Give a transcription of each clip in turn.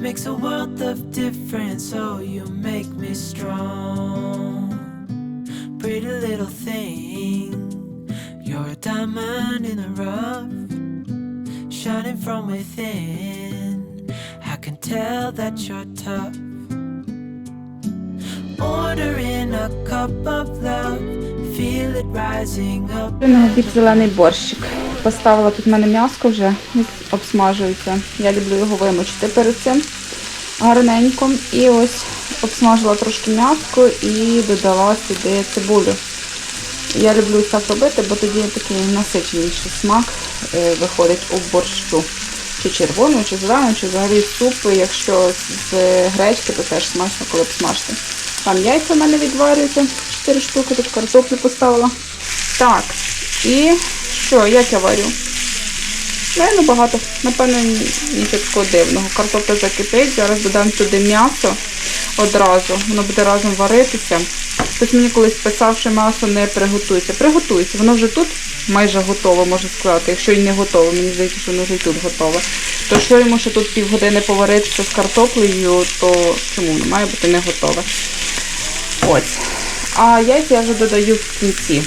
makes a world of difference. Oh, you make me strong. Pretty little thing, you're a diamond in the rough, shining from within. I can tell that you're tough. Ordering a cup of love, feel it rising up. На обід зелений борщик. Поставила тут в мене м'яско вже обсмажується. Я люблю його вимочити перед цим гарненько. І ось обсмажила трошки м'яско і додала сюди цибулю. Я люблю так робити, бо тоді такий насиченіший смак е, виходить у борщу. Чи червону, чи зелену, чи взагалі суп. Якщо з гречки, то теж смачно, коли обсмажити. Там яйця в мене відварюються, 4 штуки, тут картоплю поставила. Так, і що, як я варю? Реально багато. Напевно, нічого такого дивного. Картопля закипить, зараз додам туди м'ясо одразу. Воно буде разом варитися. Хтось мені колись писав, що м'ясо не приготується. Приготується, воно вже тут майже готове, можна сказати. Якщо і не готове, мені здається, що воно вже і тут готове. То що йому ще тут півгодини поваритися з картоплею, то чому воно має бути не готове? Ось. А яйця я вже додаю в кінці.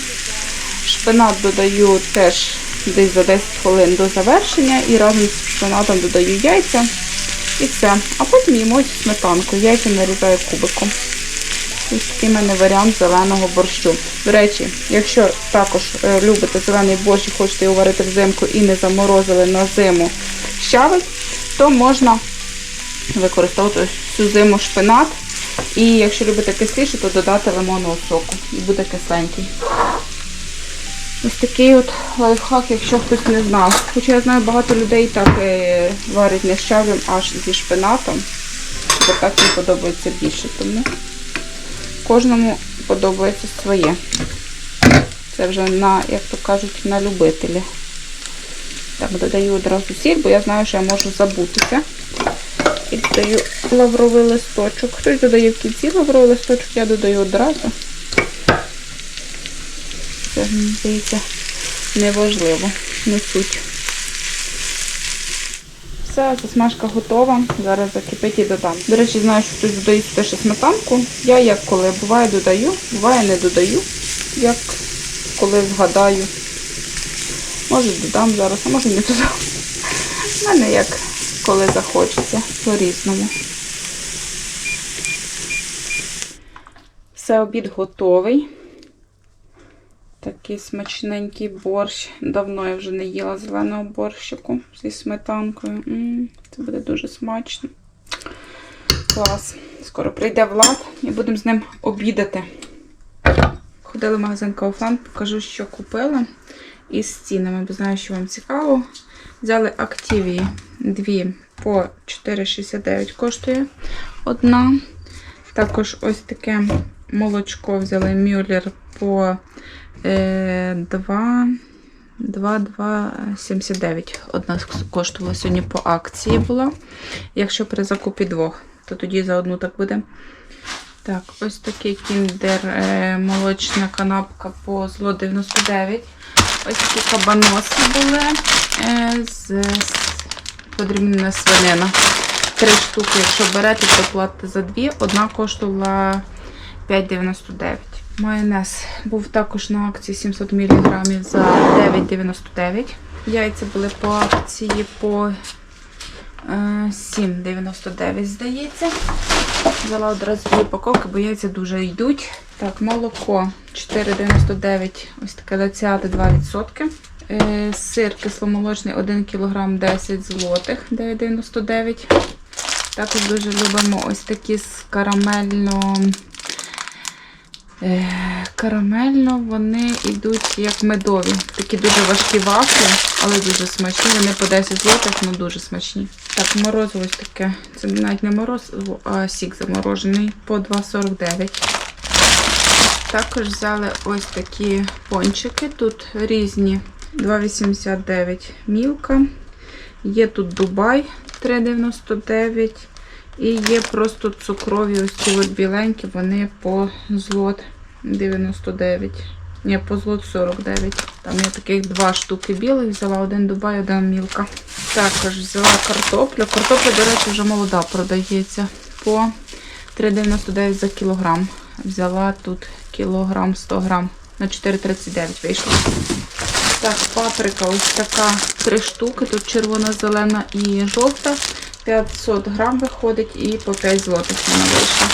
Шпинат додаю теж десь за 10 хвилин до завершення і разом з шпинатом додаю яйця і все. А потім їмо сметанку. Яйця нарізаю кубиком. Ось такий в мене варіант зеленого борщу. До речі, якщо також е, любите зелений борщ і хочете його варити взимку і не заморозили на зиму щавель, то можна використовувати всю зиму шпинат. І якщо любите кисліше, то додати лимонного соку. І буде кисленький. Ось такий от лайфхак, якщо хтось не знав. Хоча я знаю, багато людей так е, варять не щавлем, аж зі шпинатом. Бо так їм подобається більше. Тому кожному подобається своє. Це вже на, як то кажуть, на любителі. Так, додаю одразу сіль, бо я знаю, що я можу забутися. І додаю лавровий листочок. Хтось додає в кінці лавровий листочок, я додаю одразу. Здається, неважливо, не суть. Все, засмажка готова. Зараз закипить і додам. До речі, знаю, що хтось додає сюди ще сметанку. Я як коли буває додаю, буває не додаю, як коли згадаю. Може додам зараз, а може не додам. У мене як коли захочеться, по-різному. Все, обід готовий. Такий смачненький борщ. Давно я вже не їла зеленого борщику зі сметанкою. М -м, це буде дуже смачно. Клас. Скоро прийде Влад і будемо з ним обідати. Ходила в магазин Kaufland, покажу, що купила. Із цінами, бо знаю, що вам цікаво. Взяли Activії дві по 4,69 коштує одна. Також ось таке молочко взяли Мюллер по 2, 2,79. Одна коштувала сьогодні по акції була. Якщо при закупі двох, то тоді за одну так буде. Так, ось такий кіндер е, молочна канапка по зло 99. Ось такі кабаноси були е, з подрібнена свинина. Три штуки, якщо берете, то платите за дві. Одна коштувала 5,99. Майонез був також на акції 700 мг за 9,99. Яйця були по акції по е, 7,99, здається. Взяла одразу дві упаковки, бо яйця дуже йдуть. Так, молоко 4,99, ось таке лацяти 2%. Е, Сир кисломолочний 1 кг 10 злотих 9,99. Також дуже любимо ось такі з карамельно Е, Карамельно вони йдуть як медові. Такі дуже важкі вафлі, але дуже смачні. Вони по 10 злотих, ну дуже смачні. Так, морозиво ось таке. Це навіть не морозиво, а сік заморожений по 2,49. Також взяли ось такі пончики. Тут різні 2,89 мілка. Є тут Дубай 3,99. І є просто цукрові ось ці от біленькі, вони по злот 99. Ні, по злот 49. Там я таких два штуки білих, взяла один Дубай, один мілка. Також взяла картоплю. Картопля, до речі, вже молода продається по 3,99 за кілограм. Взяла тут кілограм 100 грам. На 4,39 вийшло. Так, паприка ось така три штуки. Тут червона, зелена і жовта. 500 грам виходить і по 5 злотих вона вийшла.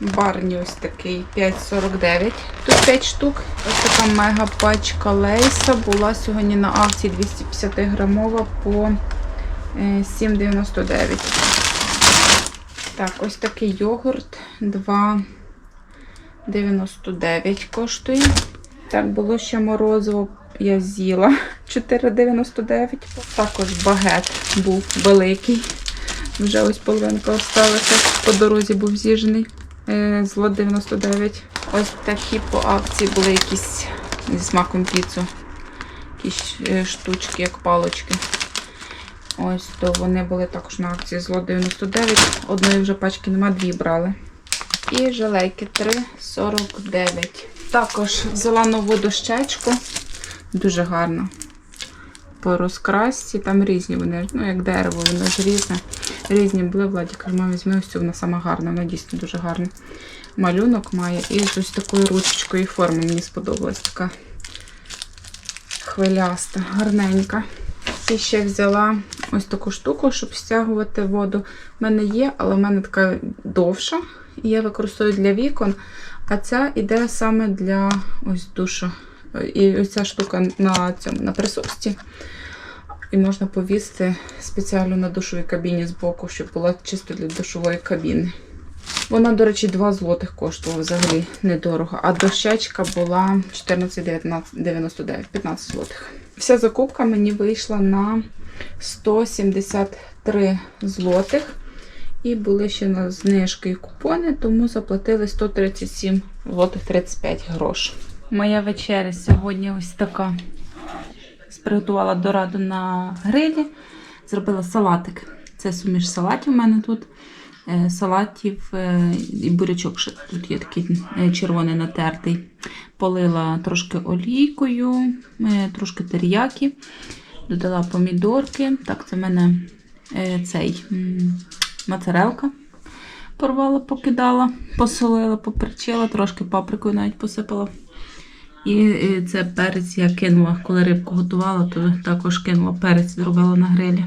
Барні ось такий 5,49. Тут 5 штук. Ось така мега пачка лейса була сьогодні на акції 250 грамова по е, 7,99. Так, ось такий йогурт 2,99 коштує. Так, було ще морозиво, я з'їла 4,99. Також багет був великий. Вже ось половинка осталася. По дорозі був з'їжений. Е, Зло 99. Ось такі по акції були якісь зі смаком піцу. Якісь е, штучки, як палочки. Ось то вони були також на акції зло 99. Одної вже пачки нема, дві брали. І желейки 3,49. Також взяла нову дощечку. Дуже гарно. По розкрасці, там різні вони, ну як дерево, воно ж різне. Різні були, Владі каже, мам, візьми ось цю, вона сама гарна, вона дійсно дуже гарна. Малюнок має і з ось такою ручечкою і форма мені сподобалась. Така хвиляста, гарненька. І ще взяла ось таку штуку, щоб стягувати воду. У мене є, але в мене така довша. І я використовую для вікон. А ця іде саме для ось душу. І ось ця штука на цьому на присості. І можна повісити спеціально на душовій кабіні з боку, щоб була чисто для душової кабіни. Вона, до речі, 2 злотих коштувала взагалі недорого. А дощечка була 14,99, 15 злотих. Вся закупка мені вийшла на 173 злотих. І були ще на знижки і купони, тому заплатили 137 злотих 35 грош. Моя вечеря сьогодні ось така. Приготувала дораду на грилі, зробила салатик. Це суміш салатів у мене тут. Е, Салатів е, і бурячок ще тут є такий е, червоний натертий. Полила трошки олійкою, трошки теріякі, додала помідорки. Так, це в мене цей моцарелка. Порвала, покидала, посолила, поперчила, трошки паприкою навіть посипала. І е, це перець я кинула, коли рибку готувала, то також кинула перець, зробила на грилі.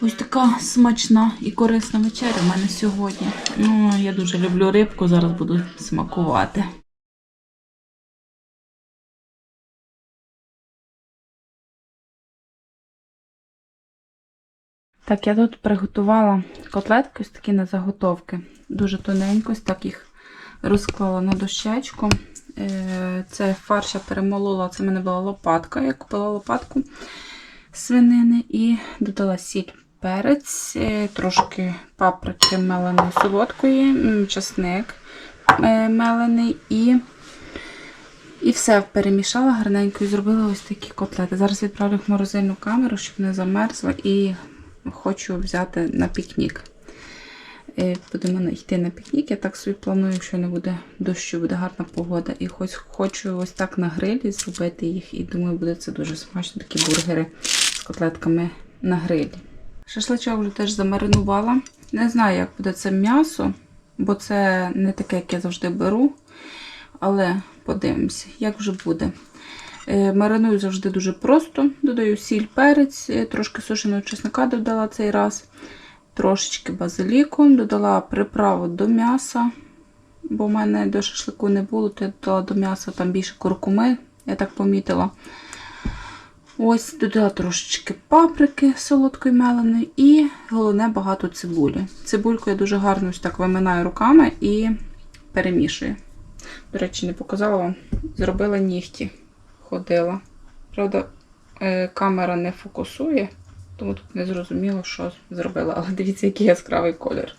Ось така смачна і корисна вечеря в мене сьогодні. Ну, я дуже люблю рибку, зараз буду смакувати. Так, я тут приготувала котлетки, ось такі на заготовки. Дуже тоненько, ось так їх розклала на дощечку. Е, Це фарш я перемолола, це в мене була лопатка. Я купила лопатку свинини і додала сіль, перець, е, трошки паприки меленої солодкої, часник е, мелений і. І все перемішала гарненько і зробила ось такі котлети. Зараз відправлю в морозильну камеру, щоб не замерзла, і хочу взяти на пікнік. Будемо йти на пікнік. Я так собі планую, якщо не буде дощу, буде гарна погода. І хоч хочу ось так на грилі зробити їх. І думаю, буде це дуже смачно, такі бургери з котлетками на грилі. Шашличок вже теж замаринувала. Не знаю, як буде це м'ясо, бо це не таке, як я завжди беру. Але подивимося, як вже буде. Е, Мариную завжди дуже просто. Додаю сіль, перець, е, трошки сушеного чесника додала цей раз, трошечки базиліку, додала приправу до м'яса, бо в мене до шашлику не було, то я додала до м'яса там більше куркуми, я так помітила. Ось додала трошечки паприки солодкої меленої і головне багато цибулі. Цибульку я дуже гарно ось так виминаю руками і перемішую. До речі, не показала вам. Зробила нігті. Ходила. Правда, е, камера не фокусує, тому тут не зрозуміло, що зробила. Але дивіться, який яскравий колір.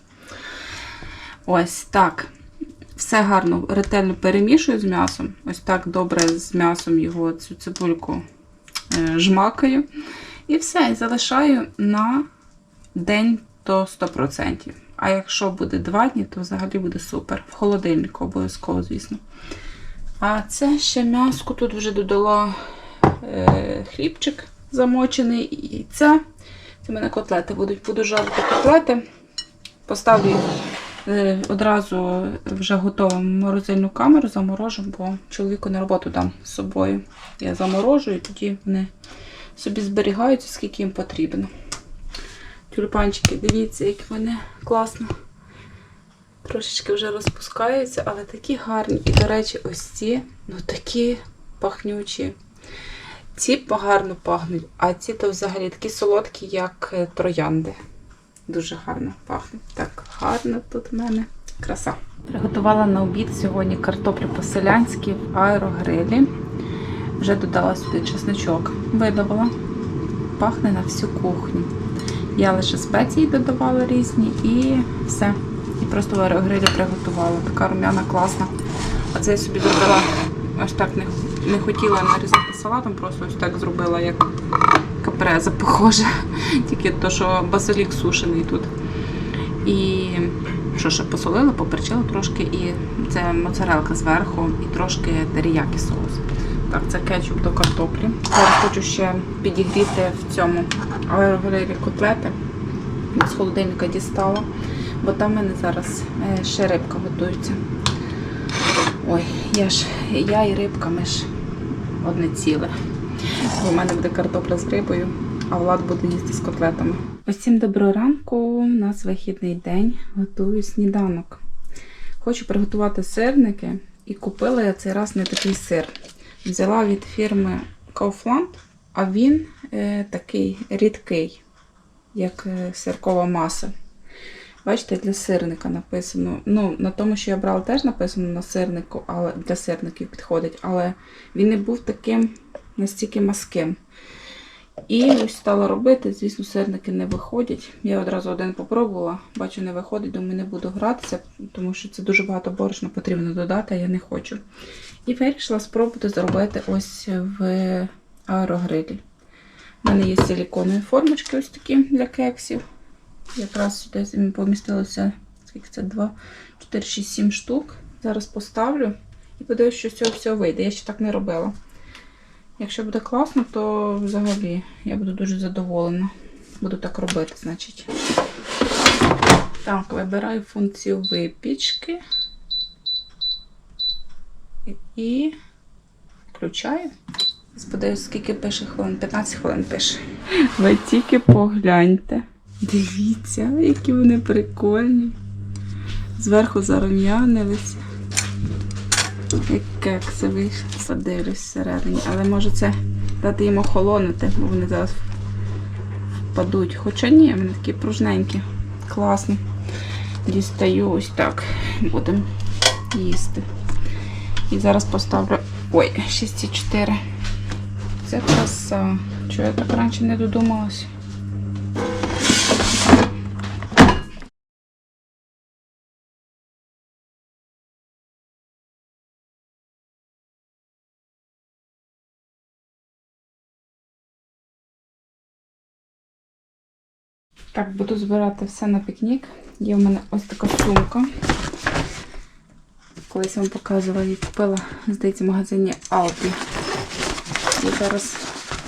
Ось так. Все гарно, ретельно перемішую з м'ясом. Ось так добре з м'ясом його цю цибульку е, жмакаю. І все, залишаю на день то 100%. А якщо буде два дні, то взагалі буде супер. В холодильнику обов'язково, звісно. А це ще м'яско тут вже додала е, хлібчик замочений і яйця. Це в мене котлети будуть. Буду жарити котлети. Поставлю їх е, одразу вже готову морозильну камеру, заморожу, бо чоловіку на роботу дам з собою. Я заморожу і тоді вони собі зберігаються, скільки їм потрібно. Тюльпанчики, дивіться, як вони класно. Трошечки вже розпускаються, але такі гарні. І, до речі, ось ці, ну такі пахнючі. Ці гарно пахнуть, а ці то взагалі такі солодкі, як е, троянди. Дуже гарно пахнуть. Так гарно тут в мене краса. Приготувала на обід сьогодні картоплю по-селянськи в аерогрилі. Вже додала сюди чесночок, видавала. Пахне на всю кухню. Я лише спеції додавала різні і все. І просто в аерогрилі приготувала. Така рум'яна, класна. А це я собі зробила ось так не, не хотіла нарізати салатом, просто ось так зробила, як капреза похоже. Тільки то, що базилік сушений тут. І що ще посолила, поперчила трошки, і це моцарелка зверху, і трошки теріякі соус. Так, це кетчуп до картоплі. Зараз хочу ще підігріти в цьому аерогрилі котлети. З холодильника дістала, бо там в мене зараз е, ще рибка готується. Ой, я ж я і рибка, ми ж одне ціле. В мене буде картопля з рибою, а Влад буде їсти з котлетами. Усім доброго ранку. У нас вихідний день. Готую сніданок. Хочу приготувати сирники і купила я цей раз не такий сир. Взяла від фірми Kaufland, а він е, такий рідкий, як е, сиркова маса. Бачите, для сирника написано. Ну, на тому, що я брала, теж написано на сирнику, але для сирників підходить, але він не був таким настільки маским. І ось стала робити, звісно, сирники не виходять. Я одразу один попробувала, бачу, не виходить, думаю, не буду гратися, тому що це дуже багато борошна потрібно додати, а я не хочу. І вирішила спробувати зробити ось в аерогрилі. У мене є силіконові формочки ось такі для кексів. Якраз сюди помістилося, скільки це, 2, 4, 6, 7 штук. Зараз поставлю і подивлюсь, що з цього всього вийде. Я ще так не робила. Якщо буде класно, то взагалі я буду дуже задоволена. Буду так робити, значить. Так, вибираю функцію випічки. І включаю. Сподіваюсь, скільки пише хвилин? 15 хвилин пише. Ви тільки погляньте. Дивіться, які вони прикольні. Зверху зарум'янилися. Як кекси вийшли. Подивлюсь всередині. Але може це дати їм охолонути, бо вони зараз впадуть. Хоча ні, вони такі пружненькі. Класно. Дістаю ось так. Будемо їсти. І зараз поставлю. Ой, 6,4. Це краса. Чого я так раніше не додумалась? Так, буду збирати все на пікнік. Є в мене ось така сумка. Колись вам показувала, її купила, здається, в магазині Aldi. І зараз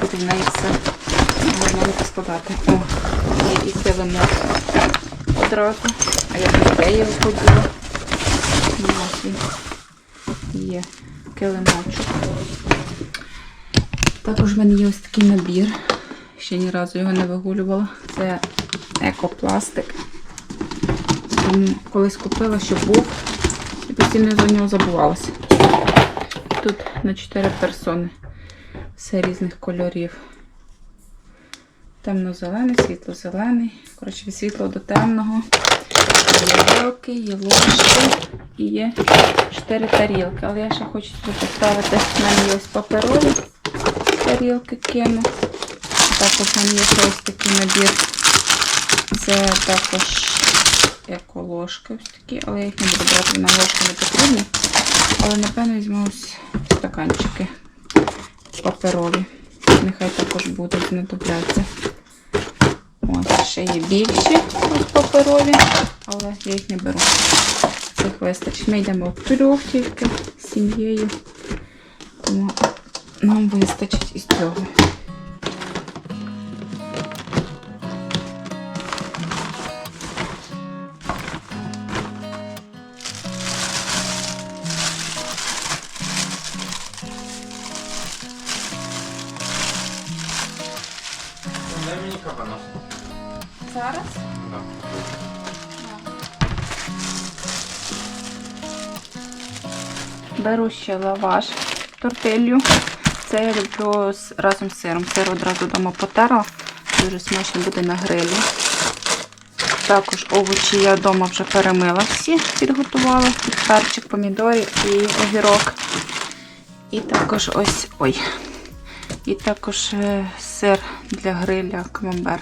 буду в неї все гарно поскладати. О, є і килимок одразу. А я без ідеї виходила. Є килимочок. Також в мене є ось такий набір. Ще ні разу його не вигулювала. Це екопластик. Тому колись купила, щоб був. І постійно за нього забувалася. Тут на 4 персони. Все різних кольорів. темно-зелений, світло-зелений. Коротше, від світлого до темного. Є вилки, є ложки і є 4 тарілки. Але я ще хочу сюди поставити. В мене ось паперові тарілки кину. Також мене є ось такий набір. Це також еколожки ось такі, але я їх не буду брати, на ложки не потрібні. Але напевно візьму ось стаканчики паперові. Нехай також будуть знадобляться. Ось ще є більші ось паперові, але я їх не беру. Цих вистачить. Ми йдемо в трьох тільки з сім'єю. Тому нам вистачить із цього. Беру ще лаваш тортилью. Це я люблю разом з сиром. Сир одразу вдома потерла. Дуже смачно буде на грилі. Також овочі я вдома вже перемила всі, підготувала. Перчик, помідори і огірок. І також ось. Ой. І також е, сир для гриля, камамбер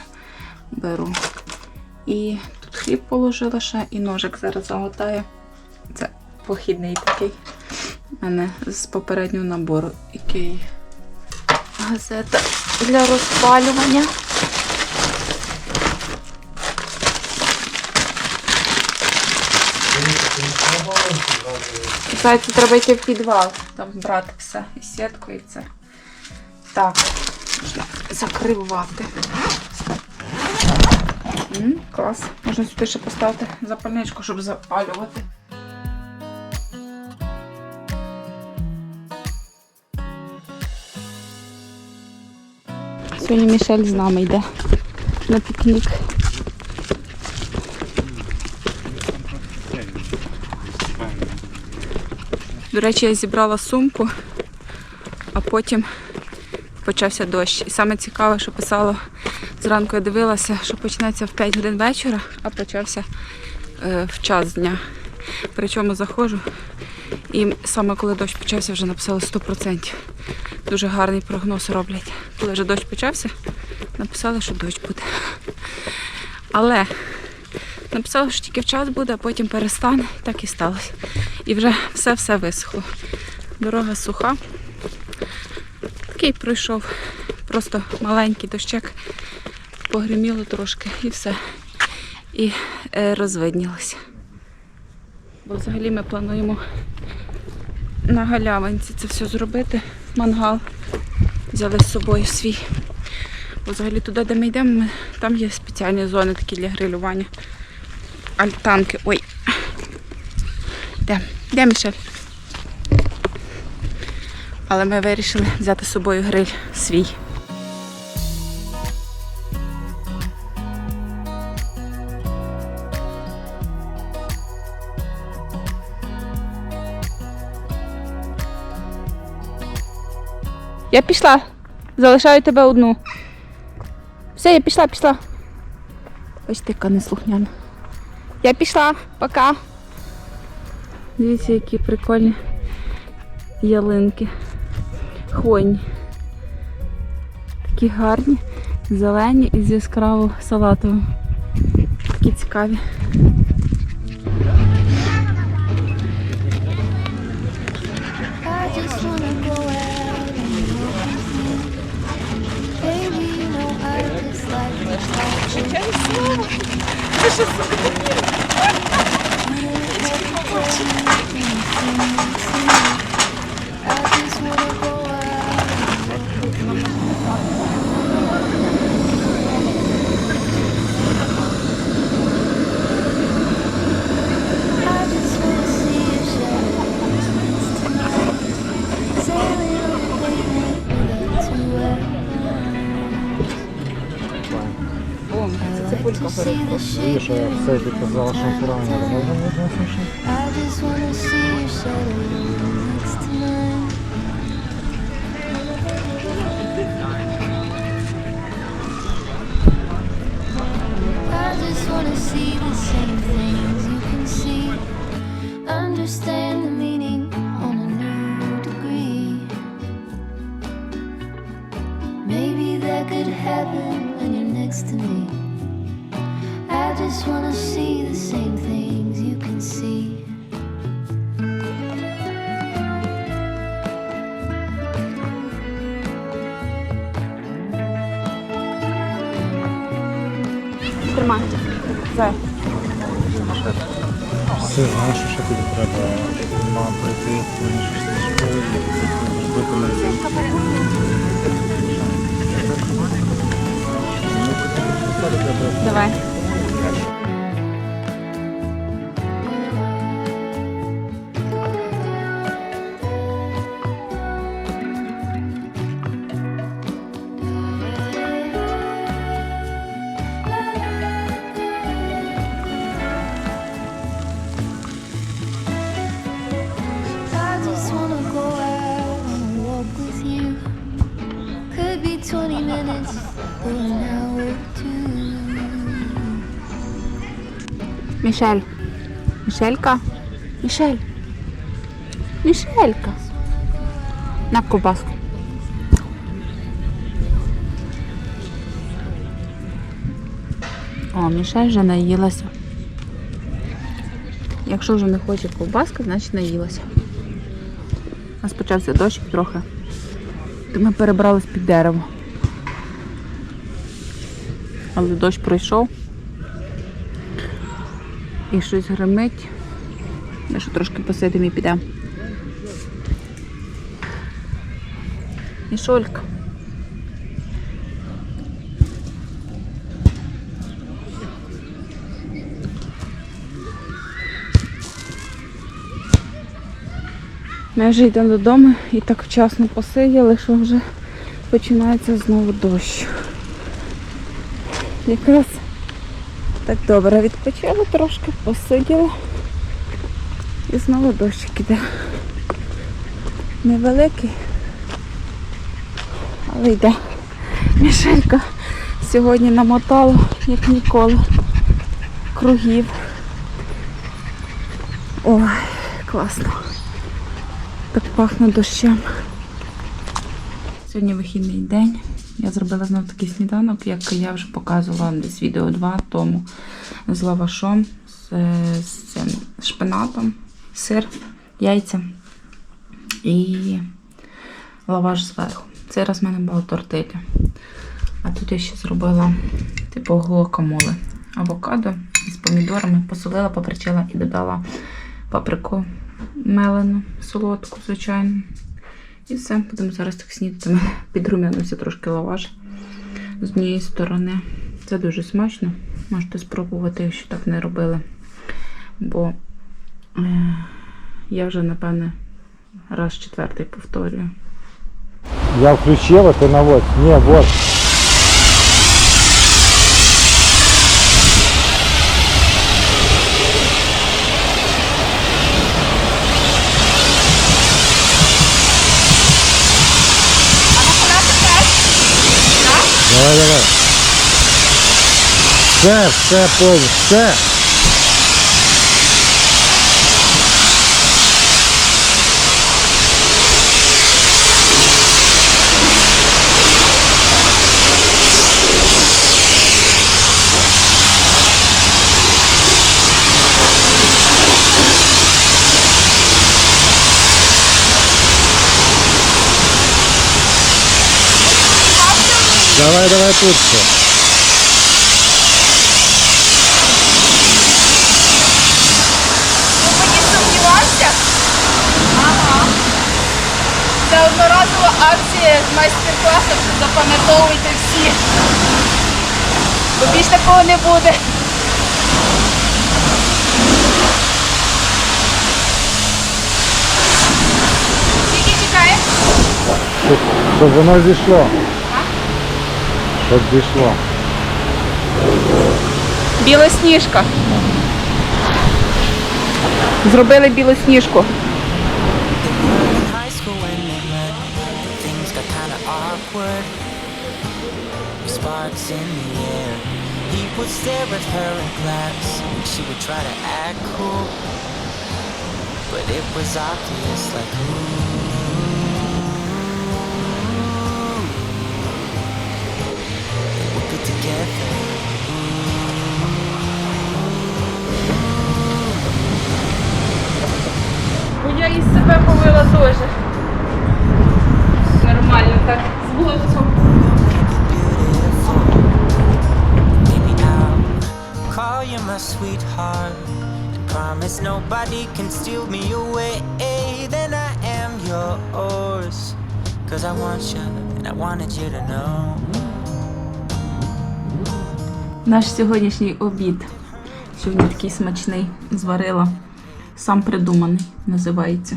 беру. І тут хліб положила ще, і ножик зараз заготаю. Це похідний такий. Мене з попереднього набору який газета для розпалювання. Зайцю треба йти в підвал, там брати все. І сітку, і це. Так, можна закривати. М, клас. Можна сюди ще поставити запальничку, щоб запалювати. Сьогодні Мішель з нами йде на пікнік. До речі, я зібрала сумку, а потім почався дощ. І саме цікаве, що писало зранку, я дивилася, що почнеться в 5 годин вечора, а почався е, в час дня. Причому заходжу. І саме коли дощ почався, вже написали 100%. Дуже гарний прогноз роблять. Коли вже дощ почався, написали, що дощ буде. Але написали, що тільки в час буде, а потім перестане. Так і сталося. І вже все-все висохло. Дорога суха. Такий пройшов просто маленький дощик, погриміло трошки і все. І е, розвиднілося. Бо взагалі ми плануємо на галявинці це все зробити. Мангал. Взяли з собою свій. Бо взагалі туди, де ми йдемо, ми- там є спеціальні зони такі для грилювання. Альтанки. Ой. Де? Де Мішель? Але ми вирішили взяти з собою гриль свій. Я пішла. Залишаю тебе одну. Все, я пішла, пішла. Ось ти яка неслухняна. Я пішла, пока. Дивіться, які прикольні ялинки. Хвойні. Такі гарні, зелені і з яскраво салатовим. Такі цікаві. Just like to talk to Видишь, я кстати, сказала шампурами. Можно just wanna see the same things you can see. Тримай. Зай. Все, знаєш, що тобі треба мам прийти, вирішити школу і зробити Давай. 20 minutes hour or two. Мішель. Мішелька. Мішель. Мішелька. На ковбаску. О, Мішель вже наїлася. Якщо вже не хоче ковбаски, значить наїлася. У нас почався дощ трохи. Ми перебрались під дерево. Але дощ пройшов. І щось гримить. Ми ще трошки посидимо і підемо. Мішолька. Ми вже йдемо додому і так вчасно посиділи, що вже починається знову дощ. Якраз так добре відпочили трошки, посиділи. І знову дощик іде. Невеликий, але йде. Мішелька сьогодні намотала, як ніколи, кругів. Ой, класно. Так пахне дощем. Сьогодні вихідний день. Я зробила знов такий сніданок, як я вже показувала десь відео 2 тому з лавашом, з, з цим шпинатом, сир, яйця і лаваш зверху. Цей раз в мене була тортиля. А тут я ще зробила типу гуакамоле. Авокадо з помідорами, посолила, поперчила і додала паприку мелену, солодку, звичайно. І все, будемо зараз так снідати. Підрум'януся трошки лаваш з однієї сторони. Це дуже смачно. Можете спробувати, якщо так не робили. Бо е, я вже, напевне, раз четвертий повторюю. Я включила, ти наводь. Ні, вот. Давай, давай. Все, все повністю, все. Давай, давай тут все. Мені сумнівався? Ага. Це одноразова акція з майстер-класом, що запам'ятовуйте всі. Бо більш такого не буде. Скільки чекаємо? Щоб, щоб воно зійшло. Щоб. Білосніжка. Зробили білосніжку. Sparks in the air. He would stare at her in class, and she would try to act cool. but it was obvious like they Бо я із себе повела теж. Нормально так, з голосом. Maybe I'll call you my sweetheart and promise nobody can steal me away. Then I am yours. Cause I want you and I wanted you to know. Наш сьогоднішній обід. Сьогодні такий смачний зварила. Сам придуманий, називається.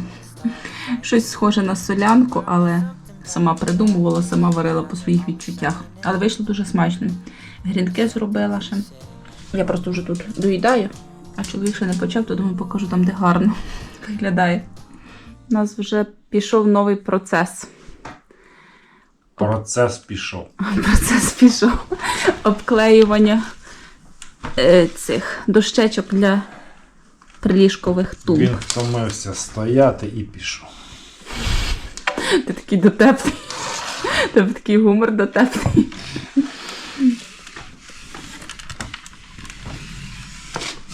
Щось схоже на солянку, але сама придумувала, сама варила по своїх відчуттях. Але вийшло дуже смачно. Грінки зробила ще. Я просто вже тут доїдаю, а чоловік ще не почав, то думаю, покажу там, де гарно виглядає. У нас вже пішов новий процес. Процес пішов. Процес пішов обклеювання е, цих дощечок для приліжкових тумб. Він втомився стояти і пішов. Ти такий дотепний. Тебе такий гумор дотепний.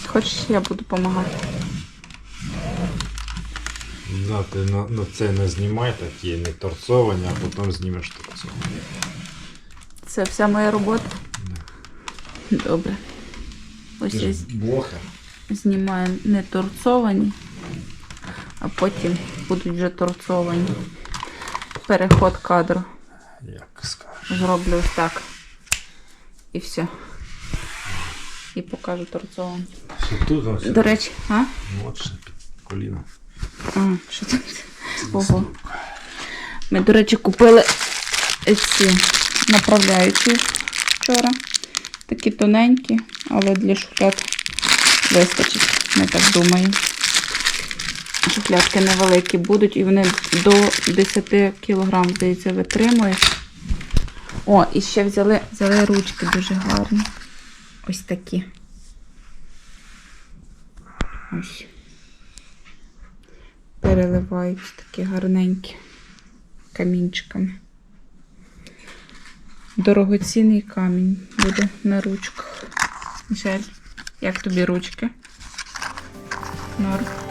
Хочеш, я буду допомагати. Да, ти на, на це не знімай такі, не торцовані, а потім знімеш торцовані. Це вся моя робота. Добре. Ось я блохер. знімаю не торцовані, а потім будуть вже торцовані. Переход кадру. Як скажеш. Зроблю ось так. І все. І покажу торцовані. Тут ось? До речі, а? Ще під коліном. А, що це? Ого. Ми, до речі, купили ці направляючі вчора. Такі тоненькі, але для шухляд вистачить, не так думаю. Шухлядки невеликі будуть і вони до 10 кг, здається, витримують. О, і ще взяли, взяли ручки дуже гарні. Ось такі. Ось переливаються такі гарненькі камінчиками. Дорогоцінний камінь буде на ручках. Мішель, як тобі ручки? Норм.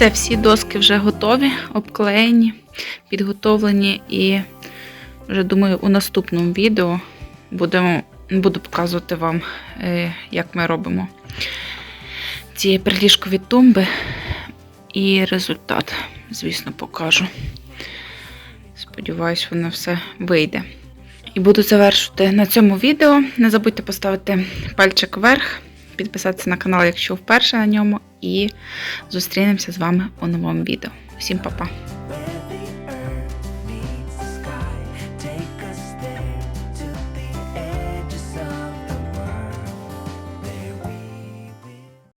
Все, всі доски вже готові, обклеєні, підготовлені і вже думаю, у наступному відео будемо, буду показувати вам, е, як ми робимо ці приліжкові тумби. І результат, звісно, покажу. Сподіваюсь, воно все вийде. І буду завершувати на цьому відео. Не забудьте поставити пальчик вверх, підписатися на канал, якщо вперше на ньому. І зустрінемося з вами у новому відео. Всім па-па!